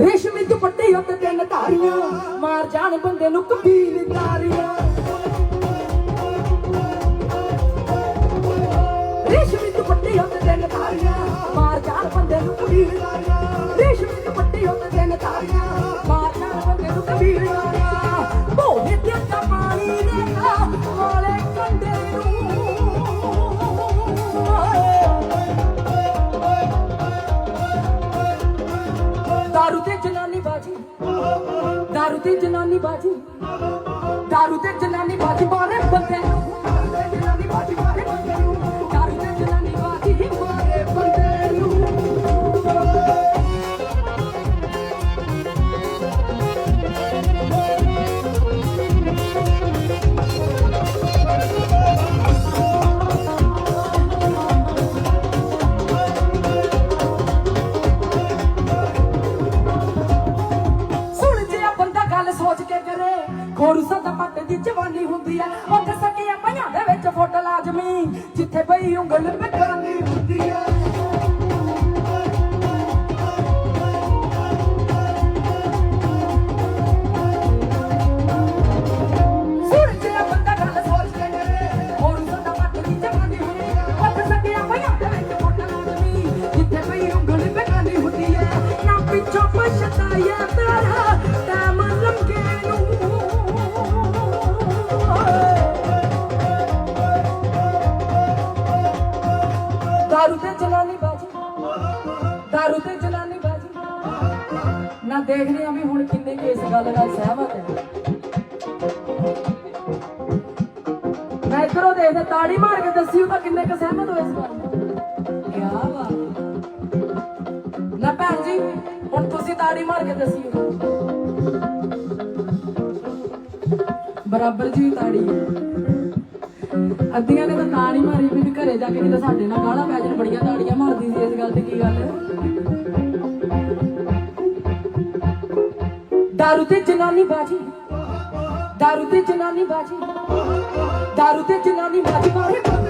ਰੇਸ਼ਮੀ ਦੁਪੱਟੇ ਉੱਤੇ ਤਿੰਨ ਧਾਰੀਆਂ ਮਾਰ ਜਾਣ ਬੰਦੇ ਨੂੰ ਕਬੀਲ ਤਾਰੀਆਂ। ਰੇਸ਼ਮੀ ਦੁਪੱਟੇ ਉੱਤੇ ਤਿੰਨ ਧਾਰੀਆਂ ਮਾਰ ਜਾਣ ਬੰਦੇ ਨੂੰ ਕਬੀਲ ਤਾਰੀਆਂ। ਰੇਸ਼ਮੀ ਦੁਪੱਟੇ ਉੱਤੇ ਤਿੰਨ ਧਾਰੀਆਂ ਮਾਰ ਜਾਣ ਬੰਦੇ ਨੂੰ ਕਬੀਲ ਤਾਰੀਆਂ। ਭੋਲੇ ਤੇ ਪਾਣੀ ਦੇ ਨਾ ਤੇ ਜਨਾਨੀ ਬਾਜੀ ਦਾਰੂ ਤੇ ਜਨਾਨੀ ਬਾਜੀ ਮਾਰੇ ਖੋਰੂ ਸਦਾ ਦੀ ਜਵਾਨੀ ਹੁੰਦੀ ਐ ਉੱਥੇ ਸਕੀਆਂ ਪਈਆਂ ਦੇ ਵਿੱਚ ਫੁੱਟ ਲਾਜ਼ਮੀ। ਜਿੱਥੇ ਪਈ ਉਂਗਲ ਦਾਰੂ ਤੇ ਜਲਾਨੀ ਬਾਜੀ ਦਾਰੂ ਤੇ ਜਲਾਨੀ ਬਾਜੀ ਨਾ ਦੇਖਦੇ ਆ ਵੀ ਹੁਣ ਕਿੰਨੇ ਕੁ ਗੱਲ ਨਾਲ ਸਹਿਮਤ ਹੈ ਮੈਂ ਇਧਰੋਂ ਦੇਖਦਾ ਤਾੜੀ ਮਾਰ ਕੇ ਦੱਸਿਓ ਤਾਂ ਕਿੰਨੇ ਕੁ ਸਹਿਮਤ ਹੋਏ ਇਸ ਗੱਲ ਨਾਲ ਕਿਆ ਬਾਤ ਨਾ ਭੈਣ ਜੀ ਹੁਣ ਤੁਸੀਂ ਤਾੜੀ ਮਾਰ ਕੇ ਦੱਸਿਓ ਬਰਾਬਰ ਜੀ ਤਾੜੀ ਅੱਧੀਆਂ ਨੇ ਤਾਂ ਤਾੜੀ ਮਾਰੀ ਵੀ ਘਰੇ ਜਾ ਕੇ ਕਿਤੇ ਸਾਡੇ ਨਾਲ ਗਾਲਾਂ ਪੈ ਜਾਣ, ਬੜੀਆਂ ਤਾੜੀਆਂ ਮਾਰਦੀ ਸੀ ਇਸ ਗੱਲ ਤੇ ਕੀ ਗੱਲ? ਹੈ ਦਾਰੂ ਤੇ ਜਨਾਨੀ ਬਾਜੀ, ਦਾਰੂ ਤੇ ਜਨਾਨੀ ਬਾਜੀ, ਦਾਰੂ ਤੇ ਜਨਾਨੀ ਬਾਜੀ ਤੇ ਜਨਾਨੀ ਬਾਜੀ, ਮਾਰੇ